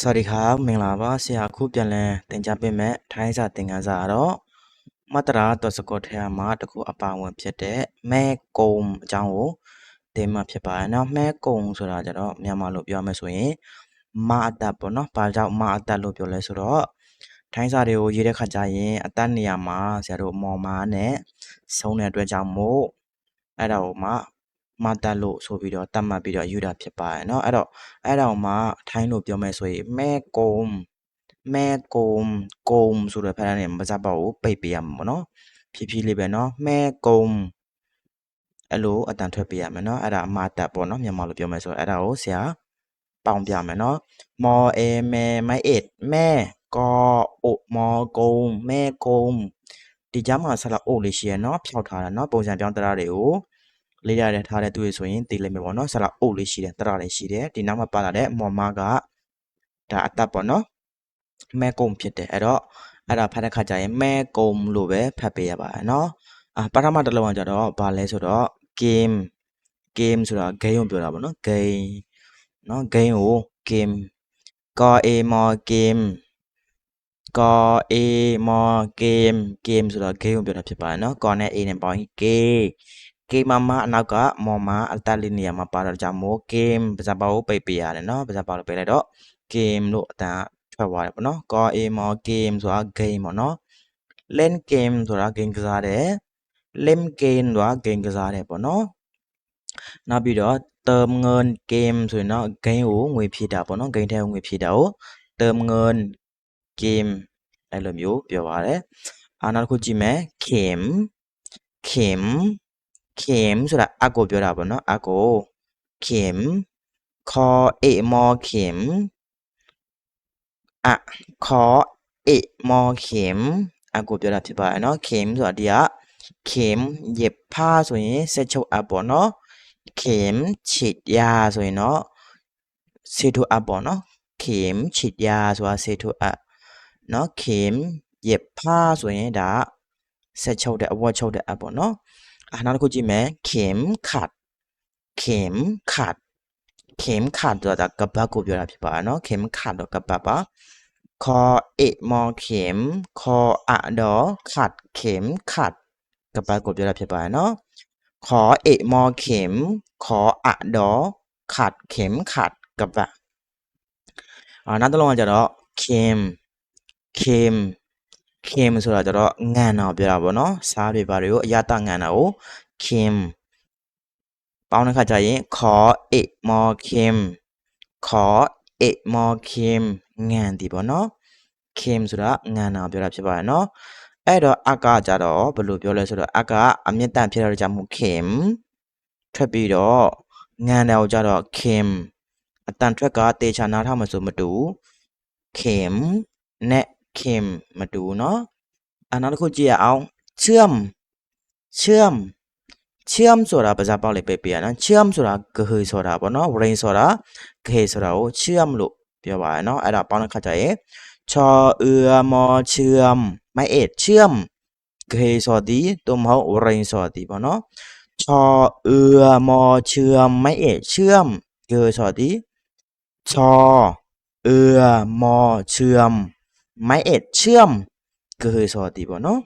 စวัสดีครับမင်္ဂလာပါဆရာအခုပြန်လည်သင်ကြားပေးမယ့်ထိုင်းစာသင်ခန်းစာကတော့မတရာတော်စကောထဲမှာတစ်ခုအပါဝင်ဖြစ်တဲ့မဲကုံအကြောင်းကိုသင်မှာဖြစ်ပါတယ်နော်မဲကုံဆိုတာကြတော့မြန်မာလိုပြောမယ်ဆိုရင်မအတတ်ပေါ့နော်ဘာကြောင့်မအတတ်လို့ပြောလဲဆိုတော့ထိုင်းစာတွေကိုရေးတဲ့ခါကျရင်အတတ်နေရာမှာဆရာတို့မော်မာနဲ့ဆုံးတဲ့အတွက်ကြောင့်မို့အဲ့ဒါကိုမှ မတတ်လို့ဆိုပြီးတော့တတ်မှတ်ပြီးတော့ယူတာဖြစ်ပါတယ်เนาะအဲ့တော့အဲ့ဒါကိုမှထိုင်းလို့ပြောမယ်ဆိုရင်မဲကုံမဲကုံကုံဆိုတဲ့ဖက်နဲ့မစပ်ပါကိုပိတ်ပေးရမှာပေါ့เนาะဖြည်းဖြည်းလေးပဲเนาะမဲကုံအဲ့လိုအတန်ထွက်ပေးရမယ်เนาะအဲ့ဒါအမတတ်ပေါ့เนาะမြန်မာလိုပြောမယ်ဆိုတော့အဲ့ဒါကိုဆရာပေါင်းပြမယ်เนาะမော်အေမဲမိုက်အစ်မဲကောအိုမော်ကုံမဲကုံဒီကြားမှာဆလာအိုလေးရှိရเนาะဖြောက်ထားတာเนาะပုံစံပြောင်းတရားတွေကို လေးရတဲ့ထားတဲ့သူတွေဆိုရင်သိလိမ့်မယ်ပေါ့နော်ဆလာအုပ်လေးရှိတယ်တရလေးရှိတယ်ဒီနောက်မှာပါလာတဲ့မော်မာကဒါအတပ်ပေါ့နော်မဲကုံဖြစ်တယ်အဲ့တော့အဲ့ဒါဖတ်တဲ့ခါကျရင်မဲကုံလို့ပဲဖတ်ပေးရပါတယ်နော်အာပထမတစ်လုံးကကြတော့ဘာလဲဆိုတော့ game game ဆိုတာ game ကိုပြောတာပေါ့နော် game နော် game ကို game ကောအေမော် game ကောအေမော် game game ဆိုတော့ game ကိုပြောတာဖြစ်ပါတယ်နော်ကောနဲ့ a နဲ့ပေါင်းရ င် game เกมมาအနောက်ကမော်မာအတလီနေရာမှာပါတော့ကြောင့်မို့ game ပါဇာပါကိုပိတ်ပေးရတယ်เนาะပါဇာပါလို့ပိတ်လိုက်တော့ game လို့အတန်ထွက်သွားတယ်ပေါ့နော်ကောအေမော် game ဆိုတာ game ပေါ့နော် len game ဆိုတာ game ကစားတယ် lim game ဆိုတာ game ကစားတယ်ပေါ့နော်နောက်ပြီးတော့ term เงิน game ဆိုရင်တော့ game ကိုငွေဖြည့်တာပေါ့နော် game ထဲကိုငွေဖြည့်တာကို term เงิน game အဲ့လိုမျိုးပြောပါတယ်အာနောက်တစ်ခုကြည့်မယ် kim kim Kim ဆိုတာအကိုပြောတာပေါ့နော်အကို Kim call a more Kim အ call a more Kim အကိုပြောတာဖြစ်ပါတယ်နော် Kim ဆိုတာဒီက Kim ရဖာဆိုရင်စက်ချုပ်အပေါ့နော် Kim ချစ်ရာဆိုရင်တော့စေထုအပေါ့နော် Kim ချစ်ရာဆိုတာစေထုအနော် Kim ရဖာဆိုရင်ဒါဆက်ချုပ်တဲ့အဝတ်ချုပ်တဲ့အပေါ့နော် อ่านั่นคุจีแมเข็มขัด เข็มขัด เข็มขัดตัวจากกระบากูอยู่แล้วพี่ป๋เนาะเข็มขัดตัวกระบะปะคอเอมอเข็ม คออะดอขัด เข็มขัดกระบากูอยู่แล้วพี่ป๋เนาะคอเอมอเข็มคออะดอขัด เข็มขัดกระบะอ่านั่นต้องลงมาจากดอเข็มเข็ม kim ဆိုတာကျတော့ငံတာကိုပြောတာပေါ့နော်စားတွေဘာတွေကိုအရတငံတာကို kim ပေါင်းတဲ့ခါကျရင်ခေါ် it more kim ခေါ် it more kim ငံဒီပေါ့နော် kim ဆိုတာငံတာကိုပြောတာဖြစ်ပါတယ်နော်အဲ့တော့အကကြတော့ဘယ်လိုပြောလဲဆိုတော့အကအမြင့်တန်ဖြစ်တဲ့ကြောင့်မို့ kim ထွက်ပြီးတော့ငံတယ်ကိုကြတော့ kim အတန်ထွက်ကတေချာနားထောင်မှဆိုမတူ kim နဲ့ เข็มมาดูเนาะอันนั้นคุณจีเอาเชื่อม เชื่อม เชื่อมโซดาปาะจาปาเลยเปียนะเชื่อมโซดาก็คือโซดาปะเนาะเรนโซดาเกโซดาเชื่อมลุเปียวไปเนาะอันดับปอนเข้าใจชอเอือมอเชื่อมไม่เอ็ดเชื่อมเคสซดีตุมเขาเรนโซดีปะเนาะชอเอือมอเชื่อมไม่เอ็ดเชื่อมเคสซดีชอเอือมอเชื่อม ไม้เอ็ดเชื่อมก็คือสวัสดีบ่เนาะ